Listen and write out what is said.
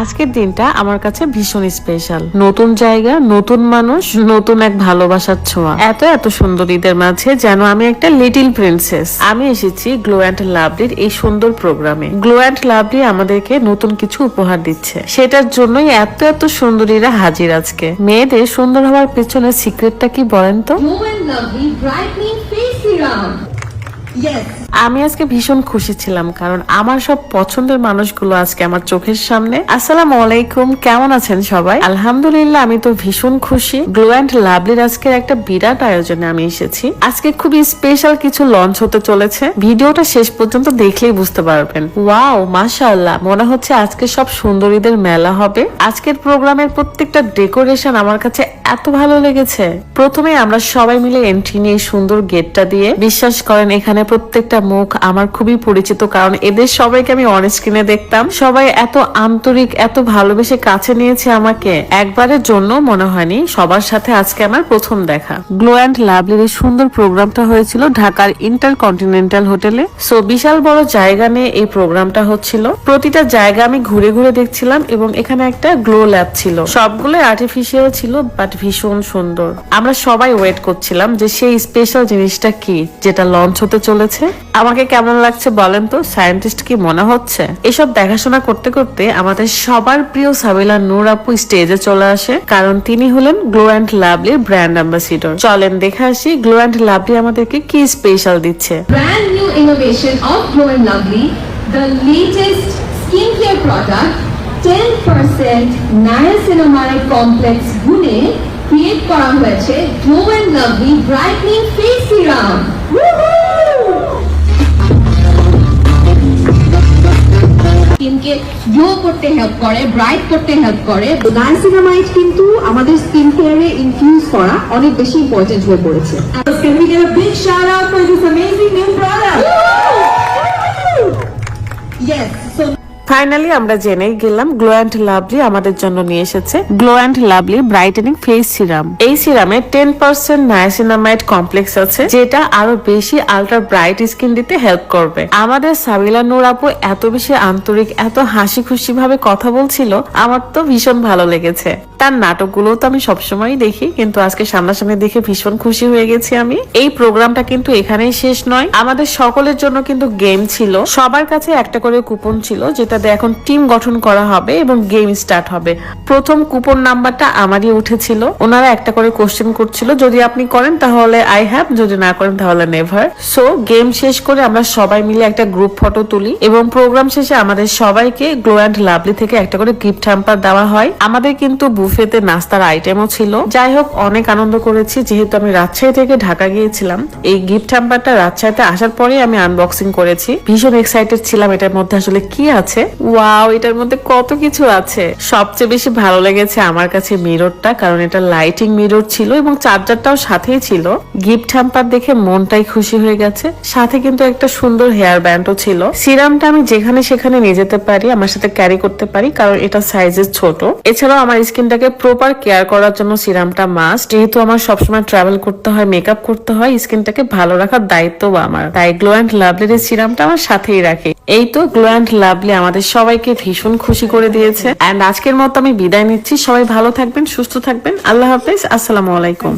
আজকের দিনটা আমার কাছে ভীষণ স্পেশাল নতুন জায়গা নতুন মানুষ নতুন এক ভালোবাসার ছোঁয়া। এত এত সুন্দরীদের মাঝে যেন আমি একটা লিটিল প্রিন্সেস আমি এসেছি গ্লো অ্যান্ড লাভলির এই সুন্দর প্রোগ্রামে। গ্লো অ্যান্ড লাভলি আমাদেরকে নতুন কিছু উপহার দিচ্ছে। সেটার জন্যই এত এত সুন্দরীরা হাজির আজকে। মেয়েদের সুন্দর হওয়ার পেছনে সিক্রেটটা কি বলেন তো. Yes, আমি আজকে ভীষণ খুশি ছিলাম, কারণ আমার সব পছন্দের মানুষগুলো আজকে আমার চোখের সামনে। আসসালামু আলাইকুম, কেমন আছেন সবাই? আলহামদুলিল্লাহ, আমি তো ভীষণ খুশি। গ্লো অ্যান্ড লাভলির আজকের একটা বিরাট আয়োজনে আমি এসেছি। আজকে খুবই স্পেশাল কিছু লঞ্চ হতে চলেছে। ভিডিওটা শেষ পর্যন্ত দেখলেই বুঝতে পারবেন। ওয়াও মাশাআল্লাহ, মনে হচ্ছে আজকে সব সুন্দরীদের মেলা হবে। আজকের প্রোগ্রামের প্রত্যেকটা ডেকোরেশন আমার কাছে এত ভালো লেগেছে। প্রথমে আমরা সবাই মিলে এন্ট্রি নিয়ে সুন্দর গেটটা দিয়ে, বিশ্বাস করেন এখানে প্রত্যেকটা মুখ আমার খুবই পরিচিত, কারণ এদের সবাইকে আমি অন স্ক্রিনে দেখতাম। সবাই এত আন্তরিক, এত ভালোবেসে কাছে নিয়েছে আমাকে। একবারের জন্য মনে হয়নি সবার সাথে আজকে আমার প্রথম দেখা। গ্লো অ্যান্ড লাভলির সুন্দর প্রোগ্রামটা হয়েছিল ঢাকার ইন্টার কন্টিনেন্টাল হোটেলে সো বিশাল বড় জায়গা নিয়ে এই প্রোগ্রামটা হচ্ছিল। প্রতিটা জায়গা আমি ঘুরে ঘুরে দেখছিলাম এবং এখানে একটা গ্লো ল্যাব ছিল। সবগুলো আর্টিফিশিয়াল ছিল বাট ভীষণ সুন্দর। আমরা সবাই ওয়েট করছিলাম যে সেই স্পেশাল জিনিসটা কি, যেটা লঞ্চ হতে চলেছে। আমাকে কেমন লাগছে বলেন তো? সায়েন্টিস্ট কি মনে হচ্ছে? এসব দেখাশোনা করতে করতে আমাদের সবার প্রিয় সাবিলা নূর আপু স্টেজে চলে আসে কারণ তিনি হলেন গ্লো অ্যান্ড লাভলির ব্র্যান্ড অ্যাম্বাসিডর চলেন দেখে আসি গ্লো অ্যান্ড লাভলি আমাদেরকে কি স্পেশাল দিচ্ছে। Brand new innovation of Glow and Lovely, the latest skincare product, 10% niacinamide complex গুণে ক্রিয়েট করা হয়েছে Glow and Lovely Brightening Face Serum. Glow করতে হেল্প করে ব্রাইট করতে হেল্প করে। নায়াসিনামাইড কিন্তু আমাদের স্কিন কেয়ারে ইনফিউজ করা অনেক বেশি ইম্পর্টেন্ট হয়ে পড়েছে। Can we get a big shout out for this amazing new finally আমরা জেনেই গেলাম গ্লো অ্যান্ড লাভলি আমাদের জন্য নিয়ে এসেছে glow and lovely brightening face serum এই সিরামে টেন পার্সেন্ট নায়াসিনামাইড কমপ্লেক্স আছে, যেটা আরও বেশি আলট্রা ব্রাইট স্কিন দিতে হেল্প করবে। আমাদের সাবিলা নূর আপু এত বেশি আন্তরিক, এত হাসি খুশি ভাবে কথা বলছিল, আমার তো ভীষণ ভালো লেগেছে। তার নাটকগুলো তো আমি সবসময় দেখি, কিন্তু আজকে সামনাসামনি দেখে ভীষণ খুশি হয়ে গেছি আমি। এই প্রোগ্রামটা কিন্তু এখানেই শেষ নয়। আমাদের সকলের জন্য কিন্তু গেম ছিল। সবার কাছে একটা করে কুপন ছিল, যেটাতে এখন টিম গঠন করা হবে এবং গেম স্টার্ট হবে। প্রথম কুপন নাম্বারটা আমারই উঠেছিল। ওনারা একটা করে কোশ্চেন করছিল, যদি আপনি করেন তাহলে আই হ্যাভ যদি না করেন তাহলে নেভার সো গেম শেষ করে আমরা সবাই মিলে একটা গ্রুপ ফটো তুলি এবং প্রোগ্রাম শেষে আমাদের সবাইকে গ্লো অ্যান্ড লাভলি থেকে একটা করে গিফট হ্যাম্পার দেওয়া হয়। আমাদের কিন্তু বুফেতে নাস্তার আইটেমও ছিল। যাই হোক অনেক আনন্দ করেছি। যেহেতু আমি রাজশাহী থেকে ঢাকা গিয়েছিলাম, এই গিফট হ্যাম্পারটা রাজশাহীতে আসার পরেই আমি আনবক্সিং করেছি। ভীষণ এক্সাইটেড ছিলাম এটার মধ্যে আসলে কি আছে। ওয়াও এটার মধ্যে কত কিছু আছে। সবচেয়ে বেশি ভালো লেগেছে আমার কাছে মিররটা কারণ এটা লাইটিং মিরর ছিল এবং চার্জারটাও সাথেই ছিল। গিফট হ্যাম্পার দেখে মনটাই খুশি হয়ে গেছে। সাথে কিন্তু একটা সুন্দর হেয়ার ব্যান্ডও ছিল। সিরামটা আমি যেখানে সেখানে নিয়ে যেতে পারি, আমার সাথে ক্যারি করতে পারি, কারণ এটা সাইজের ছোট। এছাড়াও আমার স্কিনটাকে প্রপার কেয়ার করার জন্য সিরামটা মাস্ট যেহেতু আমার সবসময় ট্রাভেল করতে হয় মেকআপ করতে হয় স্কিনটাকে ভালো রাখার দায়িত্ব আমার। তাই গ্লো অ্যান্ড লাভলির এই সিরামটা আমার সাথেই রাখে। এই তো গ্লো অ্যান্ড লাভলি আমাদের সবাইকে ভীষণ খুশি করে দিয়েছে। অ্যান্ড আজকের মতো আমি বিদায় নিচ্ছি। সবাই ভালো থাকবেন, সুস্থ থাকবেন। আল্লাহ হাফিজ। আসসালামু আলাইকুম।